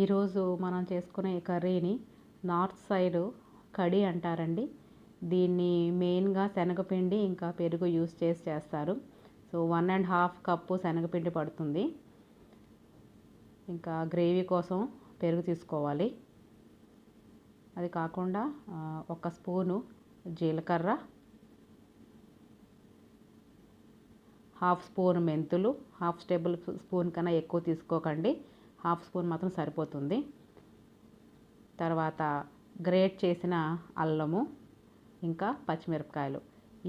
ఈరోజు మనం చేసుకునే కర్రీని నార్త్ సైడ్ కడి అంటారండి. దీన్ని మెయిన్గా శనగపిండి ఇంకా పెరుగు యూస్ చేసి చేస్తారు. So one and half cup శనగపిండి పడుతుంది. ఇంకా గ్రేవీ కోసం పెరుగు తీసుకోవాలి. అది కాకుండా ఒక స్పూను జీలకర్ర హాఫ్ స్పూన్ మెంతులు హాఫ్ టేబుల్ స్పూన్ కన్నా ఎక్కువ తీసుకోకండి. హాఫ్ స్పూన్ మాత్రం సరిపోతుంది. తర్వాత గ్రేట్ చేసిన అల్లము ఇంకా పచ్చిమిరపకాయలు.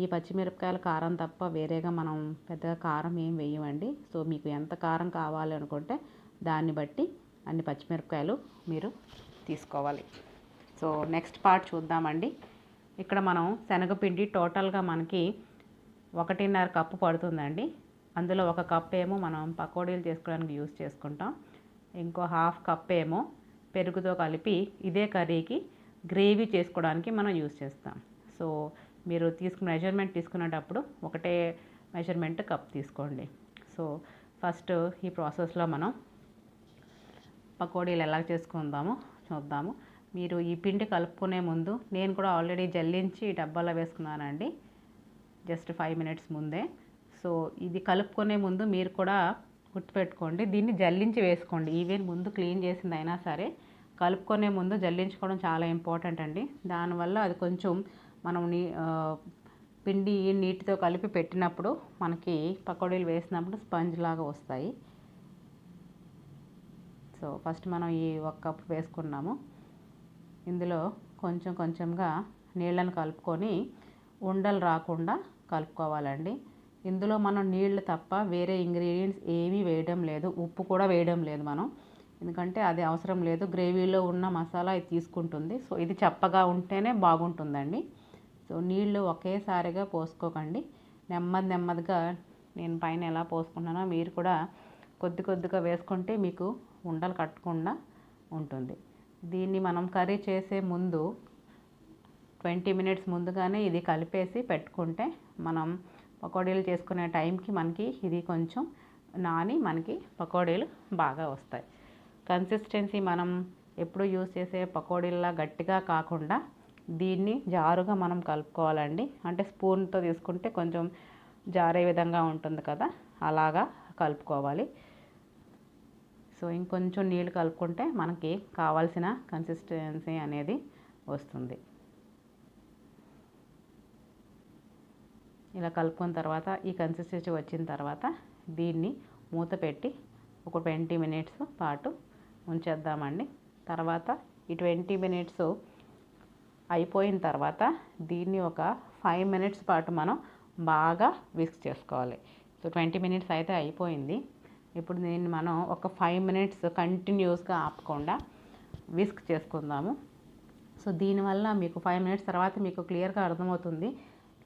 ఈ పచ్చిమిరపకాయల కారం తప్ప వేరేగా మనం పెద్దగా కారం ఏం వేయమండి. సో మీకు ఎంత కారం కావాలి అనుకుంటే దాన్ని బట్టి అన్ని పచ్చిమిరపకాయలు మీరు తీసుకోవాలి. సో నెక్స్ట్ పార్ట్ చూద్దామండి. ఇక్కడ మనం శనగపిండి టోటల్గా మనకి ఒకటిన్నర కప్పు పడుతుందండి. అందులో ఒక కప్ ఏమో మనం పకోడీలు చేసుకోవడానికి యూస్ చేసుకుంటాం. ఇంకో హాఫ్ కప్ ఏమో పెరుగుతో కలిపి ఇదే కర్రీకి గ్రేవీ చేసుకోవడానికి మనం యూస్ చేస్తాం. సో మీరు తీసుకున్న మెజర్మెంట్ తీసుకునేటప్పుడు ఒకటే మెజర్మెంట్ కప్ తీసుకోండి. సో ఫస్ట్ ఈ ప్రాసెస్లో మనం పకోడీలు ఎలా చేసుకుందామో చూద్దాము. మీరు ఈ పిండి కలుపుకునే ముందు నేను కూడా ఆల్రెడీ జల్లించి డబ్బాలో వేసుకున్నానండి. జస్ట్ ఫైవ్ మినిట్స్ ముందే. సో ఇది కలుపుకునే ముందు మీరు కూడా గుర్తుపెట్టుకోండి. దీన్ని జల్లించి వేసుకోండి. ఈవెన్ ముందు క్లీన్ చేసింది అయినా సరే కలుపుకునే ముందు జల్లించుకోవడం చాలా ఇంపార్టెంట్ అండి. దానివల్ల అది కొంచెం మనం నీ పిండి నీటితో కలిపి పెట్టినప్పుడు మనకి పకోడీలు వేసినప్పుడు స్పంజ్ లాగా వస్తాయి. సో ఫస్ట్ మనం ఈ ఒక కప్ వేసుకున్నాము. ఇందులో కొంచెం కొంచెంగా నీళ్ళను కలుపుకొని ఉండలు రాకుండా కలుపుకోవాలండి. ఇందులో మనం నీళ్ళు తప్ప వేరే ఇంగ్రీడియంట్స్ ఏమీ వేయడం లేదు. ఉప్పు కూడా వేయడం లేదు మనం. ఎందుకంటే అది అవసరం లేదు. గ్రేవీలో ఉన్న మసాలా ఇది తీసుకుంటుంది. సో ఇది చప్పగా ఉంటేనే బాగుంటుందండి. సో నీళ్ళు ఒకేసారిగా పోసుకోకండి. నెమ్మది నెమ్మదిగా నేను పైన ఎలా పోసుకున్నానో మీరు కూడా కొద్ది కొద్దిగా వేసుకుంటే మీకు ఉండలు కట్టకుండా ఉంటుంది. దీన్ని మనం కర్రీ చేసే ముందు ట్వంటీ మినిట్స్ ముందుగానే ఇది కలిపేసి పెట్టుకుంటే మనం పకోడీలు చేసుకునే టైంకి మనకి ఇది కొంచెం నాని మనకి పకోడీలు బాగా వస్తాయి. కన్సిస్టెన్సీ మనం ఎప్పుడు యూస్ చేసే పకోడీలా గట్టిగా కాకుండా దీన్ని జారుగా మనం కలుపుకోవాలండి. అంటే స్పూన్తో తీసుకుంటే కొంచెం జారే విధంగా ఉంటుంది కదా అలాగా కలుపుకోవాలి. సో ఇంకొంచెం నీళ్ళు కలుపుకుంటే మనకి కావాల్సిన కన్సిస్టెన్సీ అనేది వస్తుంది. ఇలా కలుపుకున్న తర్వాత ఈ కన్సిస్టెన్సీ వచ్చిన తర్వాత దీన్ని మూత పెట్టి ఒక ట్వంటీ మినిట్స్ పాటు ఉంచేద్దామండి. తర్వాత ఈ ట్వంటీ మినిట్స్ అయిపోయిన తర్వాత దీన్ని ఒక ఫైవ్ మినిట్స్ పాటు మనం బాగా విస్క్ చేసుకోవాలి. సో ట్వంటీ మినిట్స్ అయితే అయిపోయింది. ఇప్పుడు దీన్ని మనం ఒక ఫైవ్ మినిట్స్ కంటిన్యూస్గా ఆపకుండా విస్క్ చేసుకుందాము. సో దీనివల్ల మీకు ఫైవ్ మినిట్స్ తర్వాత మీకు క్లియర్గా అర్థమవుతుంది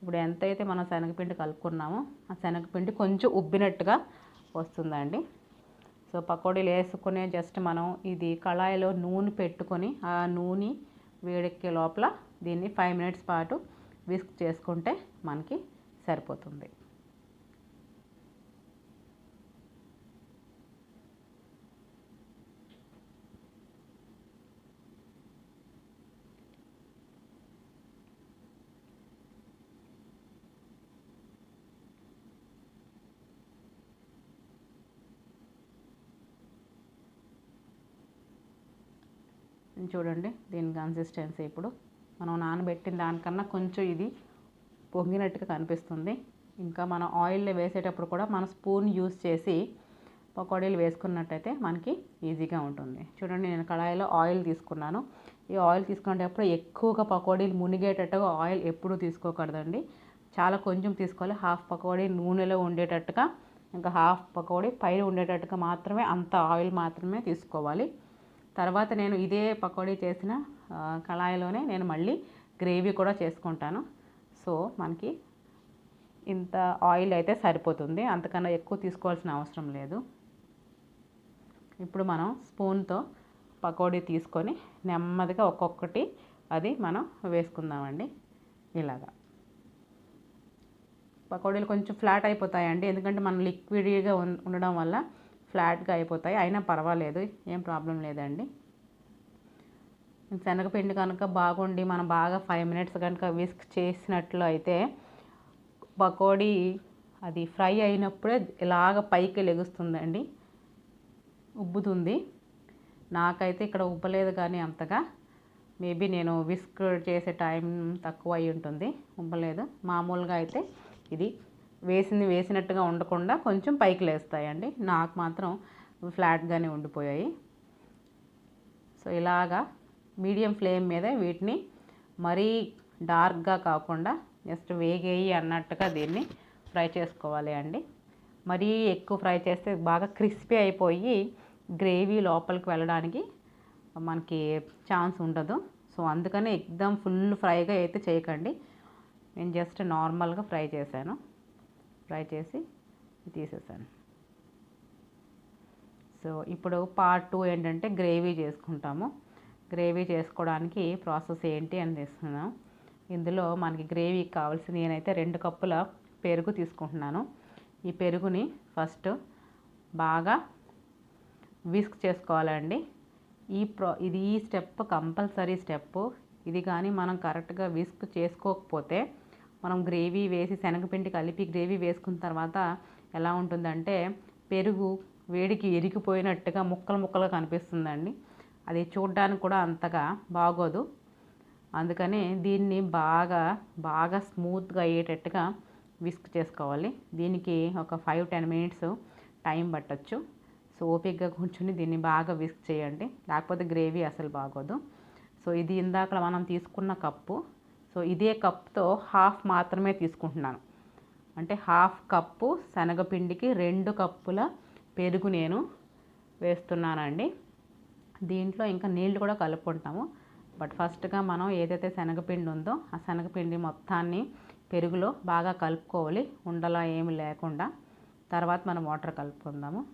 ఇప్పుడు ఎంతైతే మనం శనగపిండి కలుపుకున్నామో ఆ శనగపిండి కొంచెం ఉబ్బినట్టుగా వస్తుందండి. సో పకోడీలు వేసుకునే జస్ట్ మనం ఇది కళాయిలో నూనె పెట్టుకొని ఆ నూనె వేడెక్కే లోపల దీన్ని ఫైవ్ మినిట్స్ పాటు విస్క్ చేసుకుంటే మనకి సరిపోతుంది. చూడండి దీని కన్సిస్టెన్సీ ఇప్పుడు. మనం నానబెట్టిన దానికన్నా కొంచెం ఇది పొంగినట్టుగా కనిపిస్తుంది. ఇంకా మనం ఆయిల్లో వేసేటప్పుడు కూడా మన స్పూన్ యూస్ చేసి పకోడీలు వేసుకున్నట్టయితే మనకి ఈజీగా ఉంటుంది. చూడండి నేను కళాయిలో ఆయిల్ తీసుకున్నాను. ఈ ఆయిల్ తీసుకునేటప్పుడు ఎక్కువగా పకోడీలు మునిగేటట్టుగా ఆయిల్ ఎప్పుడూ తీసుకోకూడదండి. చాలా కొంచెం తీసుకోవాలి. హాఫ్ పకోడీ నూనెలో ఉండేటట్టుగా ఇంకా హాఫ్ పకోడీ పైన ఉండేటట్టుగా మాత్రమే అంత ఆయిల్ మాత్రమే తీసుకోవాలి. తర్వాత నేను ఇదే పకోడీ చేసిన కళాయిలోనే నేను మళ్ళీ గ్రేవీ కూడా చేసుకుంటాను. సో మనకి ఇంత ఆయిల్ అయితే సరిపోతుంది. అంతకన్నా ఎక్కువ తీసుకోవాల్సిన అవసరం లేదు. ఇప్పుడు మనం స్పూన్తో పకోడీ తీసుకొని నెమ్మదిగా ఒక్కొక్కటి అది మనం వేసుకుందామండి. ఇలాగా. పకోడీలు కొంచెం ఫ్లాట్ అయిపోతాయండి. ఎందుకంటే మనం లిక్విడ్గా ఉండడం వల్ల ఫ్లాట్గా అయిపోతాయి. అయినా పర్వాలేదు. ఏం ప్రాబ్లం లేదండి. శనగపిండి కనుక బాగుండి మనం బాగా ఫైవ్ మినిట్స్ కనుక విస్క్ చేసినట్లు అయితే పకోడీ అది ఫ్రై అయినప్పుడే ఇలాగ పైకి లెగుస్తుందండి. ఉబ్బుతుంది. నాకైతే ఇక్కడ ఉబ్బలేదు కానీ అంతగా. మేబీ నేను విస్క్ చేసే టైం తక్కువ అయి ఉంటుంది. ఉబ్బలేదు. మామూలుగా అయితే ఇది వేసింది వేసినట్టుగా ఉండకుండా కొంచెం పైకి లేస్తాయండి. నాకు మాత్రం ఫ్లాట్గానే ఉండిపోయాయి. సో ఇలాగా మీడియం ఫ్లేమ్ మీద వీటిని మరీ డార్క్గా కాకుండా జస్ట్ వేగేయి అన్నట్టుగా దీన్ని ఫ్రై చేసుకోవాలి అండి. మరీ ఎక్కువ ఫ్రై చేస్తే బాగా క్రిస్పీ అయిపోయి గ్రేవీ లోపలికి వెళ్ళడానికి మనకి ఛాన్స్ ఉండదు. సో అందుకనే ఎక్దమ్ ఫుల్ ఫ్రైగా అయితే చేయకండి. నేను జస్ట్ నార్మల్గా ఫ్రై చేశాను. ఫ్రై చేసి తీసేసాను. సో ఇప్పుడు పార్ట్ టూ ఏంటంటే గ్రేవీ చేసుకుంటాము. గ్రేవీ చేసుకోవడానికి ప్రాసెస్ ఏంటి అని తీసుకున్నాం ఇందులో మనకి గ్రేవీకి కావాల్సిన నేనైతే రెండు కప్పుల పెరుగు తీసుకుంటున్నాను. ఈ పెరుగుని ఫస్ట్ బాగా విస్క్ చేసుకోవాలండి. ఈ ప్రో ఇది ఈ స్టెప్ కంపల్సరీ స్టెప్ ఇది కానీ మనం కరెక్ట్గా విస్క్ చేసుకోకపోతే మనం గ్రేవీ వేసి శనగపిండి కలిపి గ్రేవీ వేసుకున్న తర్వాత ఎలా ఉంటుందంటే పెరుగు వేడికి ఎరిగిపోయినట్టుగా ముక్కలు ముక్కలుగా కనిపిస్తుందండి. అది చూడడానికి కూడా అంతగా బాగోదు. అందుకని దీన్ని బాగా బాగా స్మూత్గా అయ్యేటట్టుగా విస్క్ చేసుకోవాలి. దీనికి ఒక ఫైవ్ టెన్ మినిట్స్ టైం పట్టచ్చు. సో ఓపిక్గా కూర్చుని దీన్ని బాగా విస్క్ చేయండి. లేకపోతే గ్రేవీ అసలు బాగోదు. సో ఇది ఇందాక మనం తీసుకున్న కప్పు. సో ఇదే కప్తో హాఫ్ మాత్రమే తీసుకుంటున్నాను. అంటే హాఫ్ కప్పు శనగపిండికి రెండు కప్పుల పెరుగు నేను వేస్తున్నానండి. దీంట్లో ఇంకా నీళ్ళు కూడా కలుపుకుంటాము. బట్ ఫస్ట్గా మనం ఏదైతే శనగపిండి ఉందో ఆ శనగపిండి మొత్తాన్ని పెరుగులో బాగా కలుపుకోవాలి. ఉండలా ఏమి లేకుండా తర్వాత మనం వాటర్ కలుపుకుందాము.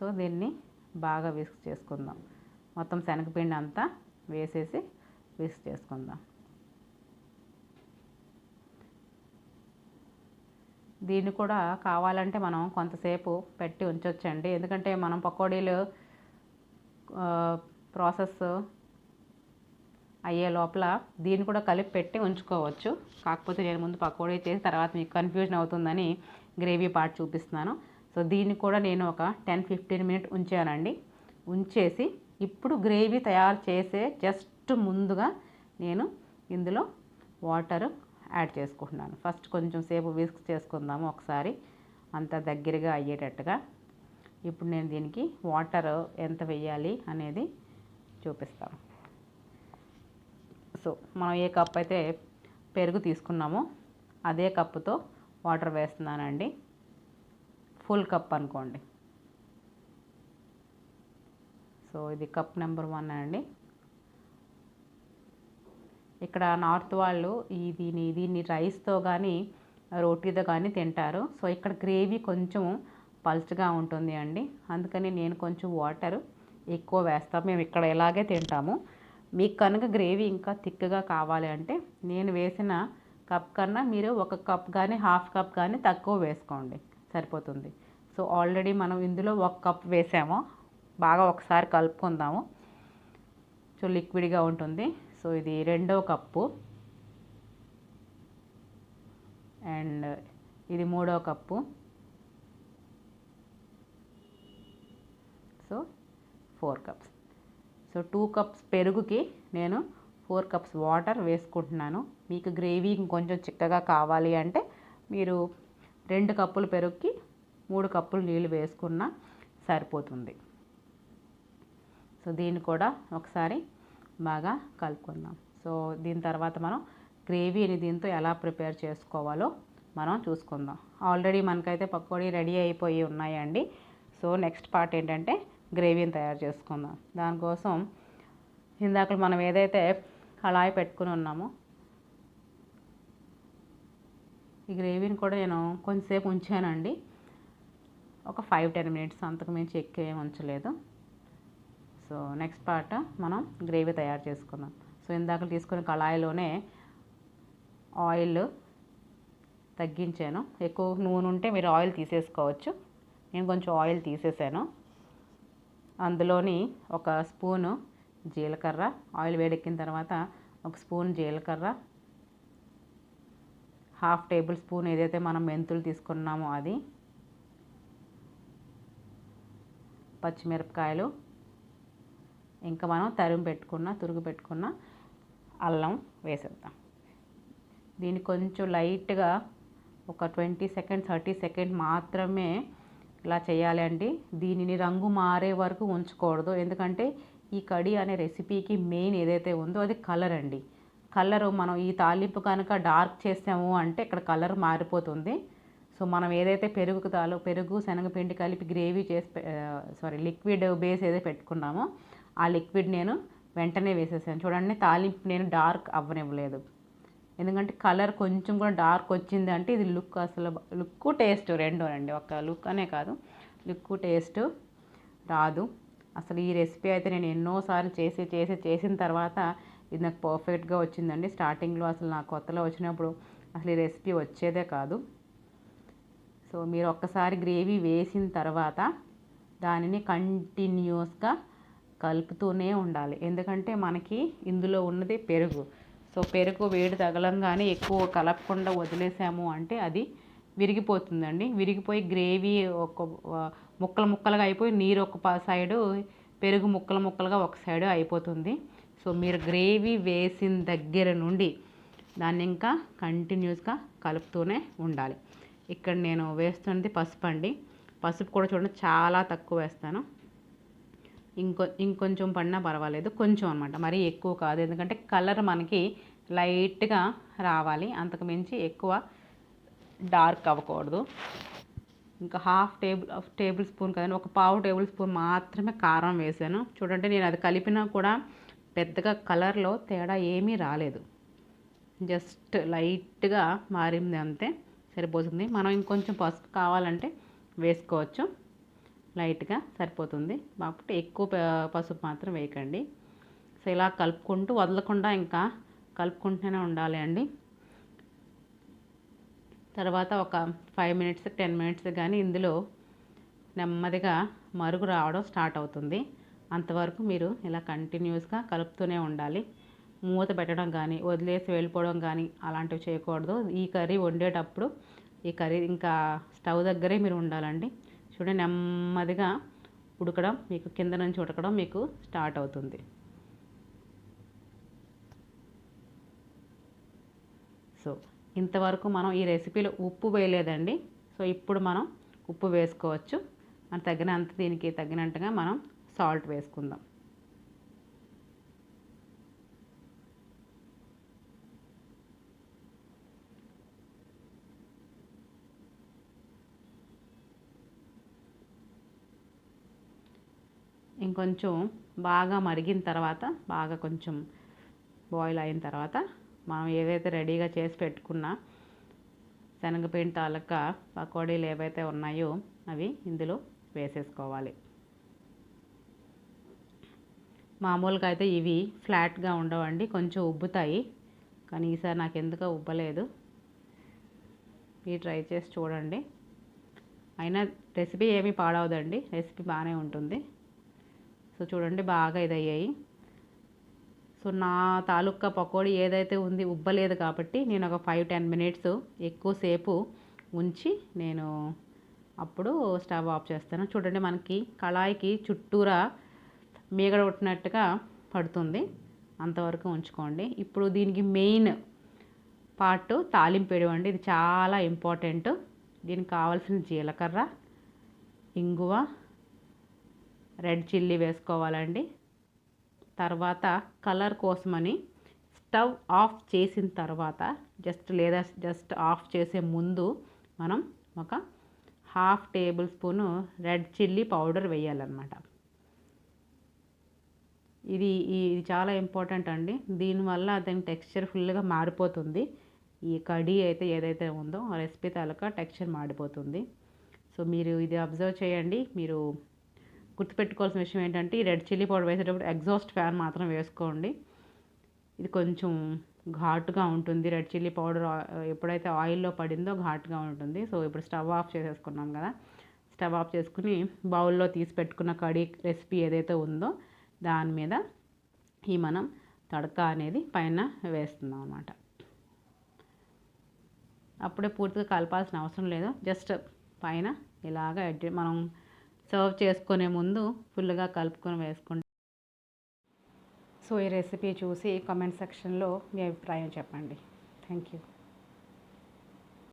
సో దీన్ని బాగా విస్క్ చేసుకుందాం. మొత్తం శనగపిండి అంతా వేసేసి విస్క్ చేసుకుందాం. దీన్ని కూడా కావాలంటే మనం కొంతసేపు పెట్టి ఉంచవచ్చండి ఎందుకంటే మనం పకోడీలు ప్రాసెస్ అయ్యే లోపల దీన్ని కూడా కలిపి పెట్టి ఉంచుకోవచ్చు. కాకపోతే నేను ముందు పకోడీ చేసి తర్వాత మీకు కన్ఫ్యూజన్ అవుతుందని గ్రేవీ పార్ట్ చూపిస్తున్నాను. సో దీన్ని కూడా నేను ఒక టెన్ ఫిఫ్టీన్ మినిట్ ఉంచానండి. ఉంచేసి ఇప్పుడు గ్రేవీ తయారు చేసే జస్ట్ ఫస్ట్ ముందుగా నేను ఇందులో వాటర్ యాడ్ చేసుకుంటున్నాను. ఫస్ట్ కొంచెం సేపు విస్క్ చేసుకుందాము ఒకసారి. అంత దగ్గరగా అయ్యేటట్టుగా. ఇప్పుడు నేను దీనికి వాటర్ ఎంత వేయాలి అనేది చూపిస్తాను. సో మనం ఏ కప్ అయితే పెరుగు తీసుకున్నామో అదే కప్పుతో వాటర్ వేస్తున్నానండి. ఫుల్ కప్ అనుకోండి. సో ఇది కప్ నెంబర్ వన్ అండి. ఇక్కడ నార్త్ వాళ్ళు ఈ దీని దీన్ని రైస్తో కానీ రోటీతో కానీ తింటారు. సో ఇక్కడ గ్రేవీ కొంచెం పల్చగా ఉంటుంది అండి. అందుకని నేను కొంచెం వాటర్ ఎక్కువ వేస్తాం. మేము ఇక్కడ ఎలాగే తింటాము. మీకు కనుక గ్రేవీ ఇంకా థిక్గా కావాలి అంటే నేను వేసిన కప్ కన్నా మీరు ఒక కప్ కానీ హాఫ్ కప్ కానీ తక్కువ వేసుకోండి. సరిపోతుంది. సో ఆల్రెడీ మనం ఇందులో ఒక కప్ వేసాము. బాగా ఒకసారి కలుపుకుందాము. సో లిక్విడ్గా ఉంటుంది. సో ఇది రెండో కప్పు. అండ్ ఇది మూడో cup. So four cups. So two cups పెరుగుకి నేను ఫోర్ కప్స్ వాటర్ వేసుకుంటున్నాను. మీకు గ్రేవీ ఇంకొంచెం చిక్కగా కావాలి అంటే మీరు రెండు కప్పులు పెరుగుకి మూడు కప్పులు నీళ్ళు వేసుకున్నా సరిపోతుంది. సో దీన్ని కూడా ఒకసారి బాగా కలుపుకుందాం. సో దీని తర్వాత మనం గ్రేవీని దీంతో ఎలా ప్రిపేర్ చేసుకోవాలో మనం చూసుకుందాం. ఆల్రెడీ మనకైతే పకోడీ రెడీ అయిపోయి ఉన్నాయండి. సో నెక్స్ట్ పార్ట్ ఏంటంటే గ్రేవీని తయారు చేసుకుందాం. దానికోసం ఇందాక మనం ఏదైతే కళాయి పెట్టుకుని ఉన్నామో ఈ గ్రేవీని కూడా నేను కొంచెంసేపు ఉంచానండి. ఒక ఫైవ్ టెన్ మినిట్స్ అంతకు మించి ఎక్కువ ఏమి ఉంచలేదు. సో నెక్స్ట్ పార్ట్ మనం గ్రేవీ తయారు చేసుకుందాం. సో ఇందాక తీసుకున్న కళాయిలోనే ఆయిల్ తగ్గించాను. ఎక్కువ నూనె ఉంటే మీరు ఆయిల్ తీసేసుకోవచ్చు. నేను కొంచెం ఆయిల్ తీసేసాను. అందులోని ఒక స్పూను జీలకర్ర ఆయిల్ వేడెక్కిన తర్వాత ఒక స్పూన్ జీలకర్ర హాఫ్ టేబుల్ స్పూన్ ఏదైతే మనం మెంతులు తీసుకున్నామో అది పచ్చిమిరపకాయలు ఇంకా మనం తరిమి పెట్టుకున్న తురుగు పెట్టుకున్న అల్లం వేసేద్దాం. దీన్ని కొంచెం లైట్గా ఒక ట్వంటీ సెకండ్ థర్టీ సెకండ్ మాత్రమే ఇలా చేయాలి అండి. దీనిని రంగు మారే వరకు ఉంచకూడదు. ఎందుకంటే ఈ కడి అనే రెసిపీకి మెయిన్ ఏదైతే ఉందో అది కలర్ అండి. కలర్ మనం ఈ తాలింపు కనుక డార్క్ చేసాము అంటే ఇక్కడ కలర్ మారిపోతుంది. సో మనం ఏదైతే పెరుగు తాలు పెరుగు శనగపిండి కలిపి గ్రేవీ చేసి సారీ లిక్విడ్ బేస్ ఏదైతే పెట్టుకున్నామో ఆ లిక్విడ్ నేను వెంటనే వేసేసాను. చూడండి తాలింపు నేను డార్క్ అవ్వనివ్వలేదు. ఎందుకంటే కలర్ కొంచెం కూడా డార్క్ వచ్చింది అంటే ఇది లుక్ అసలు లుక్ టేస్ట్ రెండోనండి అండి ఒక లుక్ అనే కాదు లుక్ టేస్ట్ రాదు. అసలు ఈ రెసిపీ అయితే నేను ఎన్నోసార్లు చేసి చేసి చేసిన తర్వాత ఇది నాకు పర్ఫెక్ట్గా వచ్చిందండి. స్టార్టింగ్లో అసలు నా కొత్తలో వచ్చినప్పుడు అసలు ఈ రెసిపీ వచ్చేదే కాదు. సో మీరు ఒక్కసారి గ్రేవీ వేసిన తర్వాత దానిని కంటిన్యూస్గా కలుపుతూనే ఉండాలి. ఎందుకంటే మనకి ఇందులో ఉన్నది పెరుగు. సో పెరుగు వేడి తగలంగానే ఎక్కువ కలపకుండా వదిలేసాము అంటే అది విరిగిపోతుందండి. విరిగిపోయి గ్రేవీ ఒక ముక్కలు ముక్కలుగా అయిపోయి నీరు ఒక సైడు పెరుగు ముక్కలు ముక్కలుగా ఒక సైడు అయిపోతుంది. సో మీరు గ్రేవీ వేసిన దగ్గర నుండి దాన్ని ఇంకా కంటిన్యూస్గా కలుపుతూనే ఉండాలి. ఇక్కడ నేను వేస్తున్నది పసుపు అండి పసుపు కూడా చూడండి చాలా తక్కువ వేస్తాను. ఇంకొ ఇంకొంచెం పడినా పర్వాలేదు. కొంచెం అనమాట మరీ ఎక్కువ కాదు. ఎందుకంటే కలర్ మనకి లైట్గా రావాలి. అంతకు మించి ఎక్కువ డార్క్ అవ్వకూడదు. ఇంకా హాఫ్ టేబుల్ టేబుల్ స్పూన్ కదండి. ఒక పావు టేబుల్ స్పూన్ మాత్రమే కారం వేసాను. చూడండి నేను అది కలిపినా కూడా పెద్దగా కలర్లో తేడా ఏమీ రాలేదు. జస్ట్ లైట్గా మారింది అంతే. సరిపోతుంది. మనం ఇంకొంచెం పసుపు కావాలంటే వేసుకోవచ్చు. లైట్గా సరిపోతుంది. కాబట్టి ఎక్కువ పసుపు మాత్రం వేయకండి. సో ఇలా కలుపుకుంటూ వదలకుండా ఇంకా కలుపుకుంటూనే ఉండాలి అండి. తర్వాత ఒక ఫైవ్ మినిట్స్ టెన్ మినిట్స్ కానీ ఇందులో నెమ్మదిగా మరుగు రావడం స్టార్ట్ అవుతుంది. అంతవరకు మీరు ఇలా కంటిన్యూస్గా కలుపుతూనే ఉండాలి. మూత పెట్టడం కానీ వదిలేసి వెళ్ళిపోవడం కానీ అలాంటివి చేయకూడదు. ఈ కర్రీ వండేటప్పుడు ఈ కర్రీ ఇంకా స్టవ్ దగ్గరే మీరు ఉండాలండి. చూడండి నెమ్మదిగా ఉడకడం మీకు కింద నుంచి ఉడకడం మీకు స్టార్ట్ అవుతుంది. సో ఇంతవరకు మనం ఈ రెసిపీలో ఉప్పు వేయలేదండి. సో ఇప్పుడు మనం ఉప్పు వేసుకోవచ్చు. మన తగినంత దీనికి తగినట్టుగా మనం సాల్ట్ వేసుకుందాం. ఇంకొంచెం బాగా మరిగిన తర్వాత బాగా కొంచెం బాయిల్ అయిన తర్వాత మనం ఏదైతే రెడీగా చేసి పెట్టుకున్న శనగపిండి తాలూకా పకోడీలు ఏవైతే ఉన్నాయో అవి ఇందులో వేసేసుకోవాలి. మామూలుగా అయితే ఇవి ఫ్లాట్గా ఉండవండి కొంచెం ఉబ్బుతాయి. కానీ ఈసారి నాకు ఎందుకో ఉబ్బలేదు. ఇవి ట్రై చేసి చూడండి. అయినా రెసిపీ ఏమీ పాడవదండి రెసిపీ బాగానే ఉంటుంది. సో చూడండి బాగా ఇదయ్యాయి. సో నా తాలూకా పకోడీ ఏదైతే ఉంది ఉబ్బలేదు కాబట్టి నేను ఒక ఫైవ్ టెన్ మినిట్స్ ఎక్కువసేపు ఉంచి నేను అప్పుడు స్టవ్ ఆఫ్ చేస్తాను. చూడండి మనకి కళాయికి చుట్టూరా మీగడ కొట్టినట్టుగా పడుతుంది. అంతవరకు ఉంచుకోండి. ఇప్పుడు దీనికి మెయిన్ పార్ట్ తాలింపు వేయడం ఇది చాలా ఇంపార్టెంట్ దీనికి కావాల్సిన జీలకర్ర ఇంగువ రెడ్ చిల్లీ వేసుకోవాలండి. తర్వాత కలర్ కోసమని స్టవ్ ఆఫ్ చేసిన తర్వాత జస్ట్ లేదా జస్ట్ ఆఫ్ చేసే ముందు మనం ఒక half tablespoon red chilli powder వేయాలన్నమాట. ఇది ఇది చాలా ఇంపార్టెంట్ అండి. దీనివల్ల దాని టెక్స్చర్ ఫుల్గా మారిపోతుంది. ఈ కడీ అయితే ఏదైతే ఉందో ఆ రెసిపీ తాలూకా టెక్స్చర్ మాడిపోతుంది సో మీరు ఇది అబ్జర్వ్ చేయండి. మీరు గుర్తుపెట్టుకోవాల్సిన విషయం ఏంటంటే ఈ రెడ్ చిల్లీ పౌడర్ వేసేటప్పుడు ఎగ్జాస్ట్ ఫ్యాన్ మాత్రం వేసుకోండి. ఇది కొంచెం ఘాటుగా ఉంటుంది. రెడ్ చిల్లీ పౌడర్ ఎప్పుడైతే ఆయిల్లో పడిందో ఘాటుగా ఉంటుంది. సో ఇప్పుడు స్టవ్ ఆఫ్ చేసేసుకున్నాం కదా. స్టవ్ ఆఫ్ చేసుకుని బౌల్లో తీసి పెట్టుకున్న కడీ రెసిపీ ఏదైతే ఉందో దాని మీద ఈ మనం తడక అనేది పైన వేస్తున్నాం అనమాట అప్పుడే పూర్తిగా కలపాల్సిన అవసరం లేదు. జస్ట్ పైన ఇలాగ మనం సర్వ్ చేసుకునే ముందు ఫుల్గా కలుపుకొని వేసుకుంటే. సో ఈ రెసిపీ చూసి కామెంట్ సెక్షన్లో మీ అభిప్రాయం చెప్పండి. Thank you